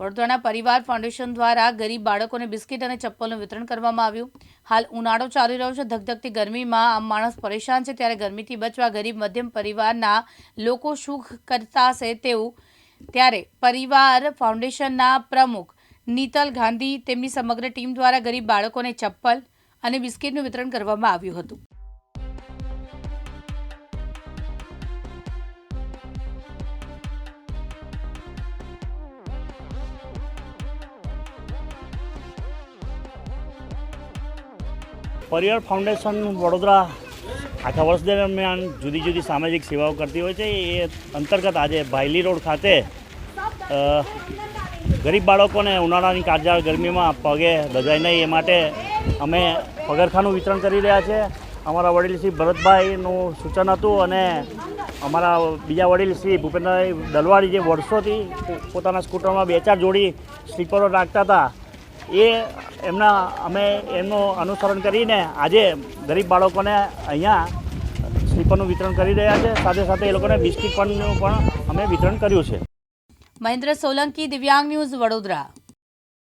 વડોદરાના પરિવાર ફાઉન્ડેશન દ્વારા ગરીબ બાળકોને બિસ્કિટ અને ચપ્પલનું વિતરણ કરવામાં આવ્યું. હાલ ઉનાળો ચાલી રહ્યો છે. ધગધગતી ગરમીમાં આમ માણસ પરેશાન છે. ત્યારે ગરમીથી બચવા ગરીબ મધ્યમ પરિવારના લોકો શું કરતા હશે તેવું ત્યારે પરિવાર ફાઉન્ડેશનના પ્રમુખ નીતલ ગાંધી તેમની સમગ્ર ટીમ દ્વારા ગરીબ બાળકોને ચપ્પલ અને બિસ્કિટનું વિતરણ કરવામાં આવ્યું હતું. પરિવાર ફાઉન્ડેશન વડોદરા આખા વર્ષ દરમિયાન જુદી જુદી સામાજિક સેવાઓ કરતી હોય છે. એ અંતર્ગત આજે ભાયલી રોડ ખાતે ગરીબ બાળકોને ઉનાળાની કાળજાળ ગરમીમાં પગે દજાય નહીં, એ માટે અમે પગરખાનું વિતરણ કરી રહ્યા છે. અમારા વડીલ શ્રી ભરતભાઈનું સૂચન હતું અને અમારા બીજા વડીલ શ્રી ભૂપેન્દ્રભાઈ દલવાડી જે વર્ષોથી પોતાના સ્કૂટરમાં બે ચાર જોડી સ્લીપરો રાખતા હતા. એ એમના અમે એમનું અનુસરણ કરીને આજે ગરીબ બાળકોને અહીંયા સ્લીપરનું વિતરણ કરી રહ્યા છે. સાથે સાથે એ લોકોને બિસ્કિટ પણ પણ અમે વિતરણ કર્યું છે. મહેન્દ્ર સોલંકી, દિવ્યાંગ ન્યૂઝ વડોદરા.